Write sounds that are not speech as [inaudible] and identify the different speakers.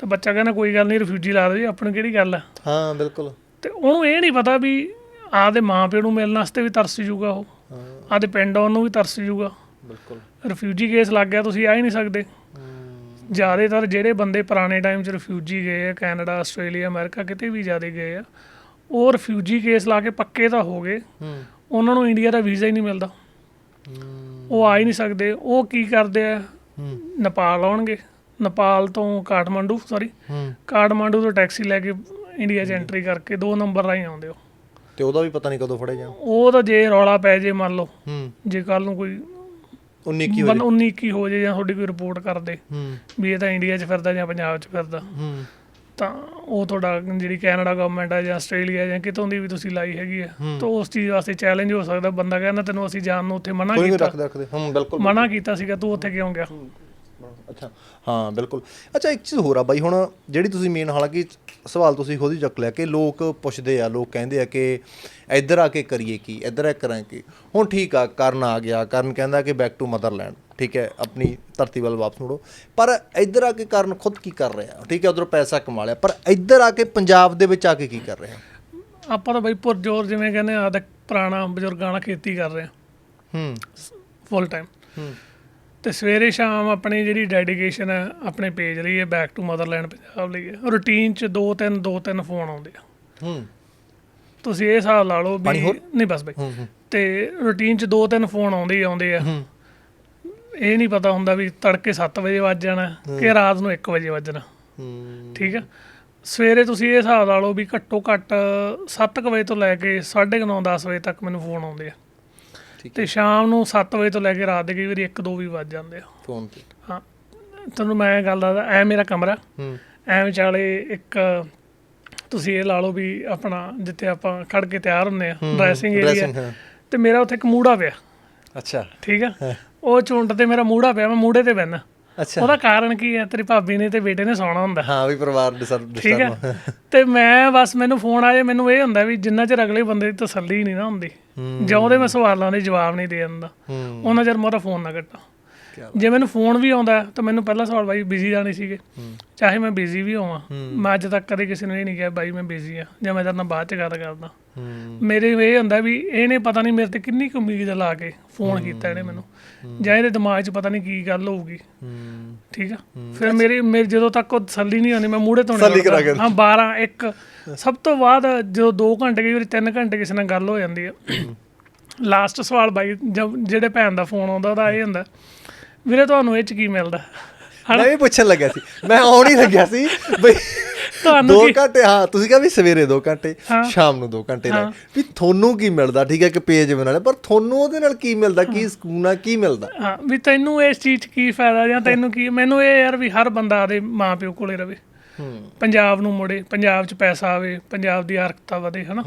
Speaker 1: ਤੇ ਬੱਚਾ ਕਹਿੰਦਾ ਕੋਈ ਗੱਲ ਨਹੀਂ ਰਿਫਿਊਜੀ ਲਾ ਦੇ ਜੀ ਆਪਣੀ ਕਿਹੜੀ ਗੱਲ ਆ?
Speaker 2: ਹਾਂ ਬਿਲਕੁਲ।
Speaker 1: ਤੇ ਉਹਨੂੰ ਇਹ ਨਹੀਂ ਪਤਾ ਵੀ ਆਪਦੇ ਮਾਪਿਆਂ ਨੂੰ ਮਿਲਣ ਵਾਸਤੇ ਵੀ ਤਰਸ ਜੂਗਾ ਉਹ।
Speaker 2: ਹਾਂ।
Speaker 1: ਆਪਦੇ ਪਿੰਡ ਆਉਣ ਨੂੰ ਵੀ ਤਰਸ ਜੂਗਾ।
Speaker 2: ਬਿਲਕੁਲ।
Speaker 1: ਰਿਫਿਊਜੀ ਕੇਸ ਲੱਗ ਗਿਆ ਤੁਸੀਂ ਆ ਹੀ ਨਹੀਂ ਸਕਦੇ। ਜ਼ਿਆਦਾਤਰ ਜਿਹੜੇ ਬੰਦੇ ਪੁਰਾਣੇ ਟਾਈਮ 'ਚ ਰਿਫਿਊਜੀ ਗਏ ਆ ਕੈਨੇਡਾ ਆਸਟ੍ਰੇਲੀਆ ਅਮਰੀਕਾ ਕਿਤੇ ਵੀ ਜ਼ਿਆਦੇ ਗਏ ਆ ਉਹ ਰਿਫਿਊਜੀ ਕੇਸ ਲਾ ਕੇ ਪੱਕੇ ਤਾਂ ਹੋ ਗਏ।
Speaker 2: ਹੂੰ।
Speaker 1: ਉਹਨਾਂ ਨੂੰ ਇੰਡੀਆ ਦਾ ਵੀਜ਼ਾ ਹੀ ਨਹੀਂ ਮਿਲਦਾ।
Speaker 2: ਹੂੰ।
Speaker 1: ਉਹ ਆ ਹੀ ਨਹੀਂ ਸਕਦੇ। ਉਹ ਕੀ ਕਰਦੇ ਆ?
Speaker 2: ਹੂੰ।
Speaker 1: ਨੇਪਾਲ ਆਉਣਗੇ। ਨੇਪਾਲ ਤੋਂ ਕਾਠਮੰਡੂ ਸੌਰੀ
Speaker 2: ਹੂੰ।
Speaker 1: ਕਾਠਮੰਡੂ ਤੋਂ ਟੈਕਸੀ ਲੈ ਕੇ ਇੰਡੀਆ 'ਚ ਐਂਟਰੀ ਕਰਕੇ ਦੋ ਨੰਬਰ ਰਾਹੀਂ ਆਉਂਦੇ ਹੋ।
Speaker 2: ਤੇ ਉਹਦਾ ਵੀ ਪਤਾ ਨਹੀਂ ਕਦੋਂ ਫੜੇ ਜਾਣ।
Speaker 1: ਉਹ ਤਾਂ ਜੇ ਰੌਲਾ ਪੈ ਜੇ ਮੰਨ ਲਓ
Speaker 2: ਹੂੰ।
Speaker 1: ਜੇ ਕੱਲ ਨੂੰ ਕੋਈ
Speaker 2: 19 ਕੀ ਹੋ
Speaker 1: ਬੰਦ 19 ਕੀ ਹੋ ਜੇ ਜਾਂ ਤੁਹਾਡੀ ਕੋਈ ਰਿਪੋਰਟ ਕਰਦੇ
Speaker 2: ਹੂੰ।
Speaker 1: ਵੀ ਇਹ ਤਾਂ ਇੰਡੀਆ 'ਚ ਫਿਰਦਾ ਜਾਂ ਪੰਜਾਬ 'ਚ ਫਿਰਦਾ।
Speaker 2: ਹੂੰ।
Speaker 1: ਤਾਂ ਉਹ ਤੁਹਾਡਾ ਜਿਹੜੀ ਕੈਨੇਡਾ ਗਵਰਨਮੈਂਟ ਹੈ ਜਾਂ ਆਸਟ੍ਰੇਲੀਆ ਜਾਂ ਕਿਤੋਂ ਦੀ ਵੀ ਤੁਸੀਂ ਲਾਈ ਹੈਗੀ ਆ ਤਾਂ ਉਸ ਚੀਜ਼ ਵਾਸਤੇ ਚੈਲੰਜ ਹੋ ਸਕਦਾ। ਬੰਦਾ ਕਹਿੰਦਾ ਤੈਨੂੰ ਅਸੀਂ ਜਾਣ ਨੂੰ ਉੱਥੇ ਮਨਾ
Speaker 2: ਕੋਈ ਨਹੀਂ
Speaker 1: ਕੀਤਾ।
Speaker 2: ਰੱਖਦੇ ਰੱਖਦੇ। ਹੂੰ ਬਿਲਕੁਲ
Speaker 1: ਮਨਾ ਕੀਤਾ ਸੀਗਾ ਤੂੰ ਉੱਥੇ ਕਿਉਂ ਗਿਆ?
Speaker 2: ਅੱਛਾ ਹਾਂ ਬਿਲਕੁਲ। ਅੱਛਾ ਇੱਕ ਚੀਜ਼ ਹੋਰ ਆ ਬਾਈ ਹੁਣ ਜਿਹੜੀ ਤੁਸੀਂ ਮੇਨ ਹਾਲਾਂਕਿ ਸਵਾਲ ਤੁਸੀਂ ਖੁਦ ਹੀ ਚੱਕ ਲਿਆ ਕਿ ਲੋਕ ਪੁੱਛਦੇ ਆ ਲੋਕ ਕਹਿੰਦੇ ਆ ਕਿ ਇੱਧਰ ਆ ਕੇ ਕਰੀਏ ਕੀ ਇੱਧਰ ਆ ਕਰਾਂ ਕੀ। ਹੁਣ ਠੀਕ ਆ ਕਰਨ ਆ ਗਿਆ ਕਰਨ ਕਹਿੰਦਾ ਕਿ ਬੈਕ ਟੂ ਮਦਰਲੈਂਡ ਠੀਕ ਹੈ ਆਪਣੀ ਧਰਤੀ ਵੱਲ ਵਾਪਸ ਮੁੜੋ। ਪਰ ਇੱਧਰ ਆ ਕੇ ਕਰਨ ਖੁਦ ਕੀ ਕਰ ਰਿਹਾ? ਠੀਕ ਹੈ ਉਧਰੋਂ ਪੈਸਾ ਕਮਾ ਲਿਆ ਪਰ ਇੱਧਰ ਆ ਕੇ ਪੰਜਾਬ ਦੇ ਵਿੱਚ ਆ ਕੇ ਕੀ ਕਰ ਰਿਹਾ?
Speaker 1: ਆਪਾਂ ਤਾਂ ਬਈ ਪੁਰਜੋਰ ਜਿਵੇਂ ਕਹਿੰਦੇ ਆ ਦਾ ਪੁਰਾਣਾ ਬਜ਼ੁਰਗਾਂ ਨਾਲ ਖੇਤੀ ਕਰ ਰਹੇ ਆ।
Speaker 2: ਹੂੰ।
Speaker 1: ਫੁੱਲ ਟਾਈਮ
Speaker 2: ਹੂੰ।
Speaker 1: ਤੇ ਸਵੇਰੇ ਸ਼ਾਮ ਆਪਣੀ ਜਿਹੜੀ ਡੈਡੀਕੇਸ਼ਨ ਹੈ ਆਪਣੇ ਪੇਜ ਲਈ ਹੈ ਬੈਕ ਟੂ ਮਦਰਲੈਂਡ ਪੰਜਾਬ ਲਈ ਹੈ। ਰੂਟੀਨ ਚ ਦੋ ਤਿੰਨ ਦੋ ਤਿੰਨ ਫੋਨ ਆਉਂਦੇ ਆ।
Speaker 2: ਹੂੰ।
Speaker 1: ਤੁਸੀਂ ਇਹ ਹਿਸਾਬ ਲਾ ਲਓ ਵੀ? ਨਹੀਂ ਬਸ ਬਈ।
Speaker 2: ਹੂੰ ਹੂੰ।
Speaker 1: ਤੇ ਰੂਟੀਨ ਚ ਦੋ ਤਿੰਨ ਫੋਨ ਆਉਂਦੇ ਹੀ ਆਉਂਦੇ ਆ।
Speaker 2: ਹੂੰ।
Speaker 1: ਇਹ ਨਹੀਂ ਪਤਾ ਹੁੰਦਾ ਵੀ ਤੜਕੇ 7 ਵਜੇ ਵੱਜ ਜਾਣਾ ਕਿ ਰਾਤ ਨੂੰ 1 ਵਜੇ ਵੱਜਣਾ।
Speaker 2: ਹੂੰ।
Speaker 1: ਠੀਕ ਆ? ਸਵੇਰੇ ਤੁਸੀਂ ਇਹ ਹਿਸਾਬ ਲਾ ਲਓ ਵੀ ਘੱਟੋ ਘੱਟ 7 ਵਜੇ ਤੋਂ ਲੈ ਕੇ 9:30 10 ਵਜੇ ਤੱਕ ਮੈਨੂੰ ਫੋਨ ਆਉਂਦੇ ਆ। ਤੇ ਸ਼ਾਮ ਨੂੰ 7 ਵਜੇ ਤੋਂ ਲੈ ਕੇ ਰਾਤ ਦੇ ਕਈ ਵਾਰੀ 1 2 ਵੀ ਵੱਜ ਜਾਂਦੇ ਆ।
Speaker 2: ਫੋਨ ਤੇ।
Speaker 1: ਹਾਂ ਤੁਹਾਨੂੰ ਮੈਂ ਗੱਲ ਦੱਸਦਾ ਐ ਮੇਰਾ ਕਮਰਾ
Speaker 2: ਹੂੰ।
Speaker 1: ਐ ਵਿਚਾਲੇ ਇੱਕ ਤੁਸੀਂ ਇਹ ਲਾ ਲਓ ਵੀ ਆਪਣਾ ਜਿੱਥੇ ਆਪਾਂ ਖੜ ਕੇ ਤਿਆਰ ਹੁੰਨੇ ਆ ਡਰੈਸਿੰਗ ਏਰੀਆ। ਤੇ ਮੇਰਾ ਉੱਥੇ ਇੱਕ ਮੂੜਾ ਪਿਆ।
Speaker 2: ਅੱਛਾ।
Speaker 1: ਠੀਕ ਆ? ਉਹ ਚੁੰਡ ਤੇ ਮੇਰਾ ਮੂੜਾ ਪਿਆ ਮੈਂ ਮੂੜੇ ਤੇ ਬੈਣਾ
Speaker 2: ਅੱਛਾ।
Speaker 1: ਉਹਦਾ ਕਾਰਨ ਕੀ ਹੈ? ਤੇਰੀ ਭਾਬੀ ਨੇ ਤੇ ਬੇਟੇ ਨੇ ਸੌਣਾ ਹੁੰਦਾ।
Speaker 2: ਹਾਂ ਵੀ ਪਰਿਵਾਰ ਡਿਸਟਰਬ
Speaker 1: ਠੀਕ ਹੈ। ਤੇ ਮੈਂ ਬਸ ਮੈਨੂੰ ਫੋਨ ਆਏ ਮੈਨੂੰ ਇਹ ਹੁੰਦਾ ਵੀ ਜਿੰਨਾ ਚਿਰ ਅਗਲੇ ਬੰਦੇ ਦੀ ਤਸੱਲੀ ਨਹੀਂ ਨਾ ਹੁੰਦੀ। ਜਾਂ ਉਹਦੇ ਮੈਂ ਸਵਾਲਾਂ ਦੇ ਜਵਾਬ ਨਹੀਂ ਦੇ ਦਿੰਦਾ। ਉਹਨਾਂ ਚਿਰ ਮੇਰਾ ਫੋਨ ਨਾ ਕੱਟਾ। ਜੇ ਮੈਨੂੰ ਫੋਨ ਵੀ ਆਉਂਦਾ ਤਾਂ ਮੈਨੂੰ ਪਹਿਲਾ ਸਵਾਲ ਬਾਈ ਬਿਜ਼ੀ ਜਾਣੀ ਸੀਗੇ। ਚਾਹੇ ਮੈਂ ਬਿਜ਼ੀ ਵੀ ਹੋਵਾਂ ਮੈਂ ਅੱਜ ਤੱਕ ਕਦੇ ਕਿਸੇ ਨੂੰ ਇਹ ਨਹੀਂ ਕਿਹਾ ਬਾਈ ਮੈਂ ਬਿਜ਼ੀ ਆ ਜਾਂ ਮੈਂ ਤੇਰੇ ਨਾਲ ਬਾਅਦ ਚ ਗੱਲ ਕਰਦਾ। ਮੇਰੇ ਇਹ ਹੁੰਦਾ ਵੀ ਇਹਨੇ ਪਤਾ ਨਹੀਂ ਮੇਰੇ ਤੇ ਕਿੰਨੀ ਕੁ ਉਮੀਦ ਲਾ ਕੇ ਫੋਨ ਕੀਤਾ ਇਹਨੇ ਮੈਨੂੰ। ਜਾਂ ਇਹਦੇ ਦਿਮਾਗ 'ਚ ਪਤਾ ਨਹੀਂ ਕੀ ਗੱਲ ਹੋਊਗੀ। ਠੀਕ ਆ? ਫਿਰ ਮੇਰੇ ਮੇਰੇ ਜਦੋਂ ਤੱਕ ਉਹ ਤਸੱਲੀ ਨਹੀਂ ਆਉਂਦੀ ਮੈਂ ਮੂਹਰੇ ਤੋਂ। ਹਾਂ 12 1 ਸਭ ਤੋਂ ਬਾਅਦ ਜਦੋਂ 2 ਘੰਟੇ ਕਈ ਵਾਰੀ 3 ਘੰਟੇ ਕਿਸੇ ਨਾਲ ਗੱਲ ਹੋ ਜਾਂਦੀ ਆ। ਲਾਸਟ ਸਵਾਲ ਬਾਈ ਜਿਹੜੇ ਭੈਣ ਦਾ ਫੋਨ ਆਉਂਦਾ ਉਹਦਾ ਇਹ ਹੁੰਦਾ ਵੀਰੇ ਤੁਹਾਨੂੰ ਇਹ ਚ ਕੀ ਮਿਲਦਾ?
Speaker 2: ਮੈਂ ਵੀ ਪੁੱਛਣ ਲੱਗਿਆ ਸੀ। ਮੈਂ ਆਉਣ ਹੀ ਲੱਗਿਆ ਸੀ [laughs] ਬਈ
Speaker 1: ਤੁਹਾਨੂੰ
Speaker 2: ਦੋ ਘੰਟੇ ਹਾਂ ਤੁਸੀਂ ਕਿਹਾ ਵੀ ਸਵੇਰੇ 2 ਘੰਟੇ। ਸ਼ਾਮ ਨੂੰ 2 ਘੰਟੇ ਲੈ ਵੀ ਤੁਹਾਨੂੰ ਕੀ ਮਿਲਦਾ? ਠੀਕ ਹੈ ਕਿ ਪੇਜ ਬਣਾ ਲਿਆ ਪਰ ਤੁਹਾਨੂੰ ਉਹਦੇ ਨਾਲ ਕੀ ਮਿਲਦਾ? ਕੀ ਸਕੂਨ ਆ ਕੀ ਮਿਲਦਾ?
Speaker 1: ਹਾਂ ਵੀ ਤੈਨੂੰ ਇਸ ਚੀਜ਼ 'ਚ ਕੀ ਫਾਇਦਾ ਜਾਂ ਤੈਨੂੰ ਕੀ ਮੈਨੂੰ ਇਹ ਯਾਰ ਵੀ ਹਰ ਬੰਦਾ ਆਦੇ ਮਾਪਿਓ ਕੋਲੇ ਰਵੇ। ਪੰਜਾਬ ਨੂੰ ਮੁੜੇ ਪੰਜਾਬ 'ਚ ਪੈਸਾ ਆਵੇ ਪੰਜਾਬ ਦੀ ਆਰਥਿਕਤਾ ਵਧੇ ਹਨਾ?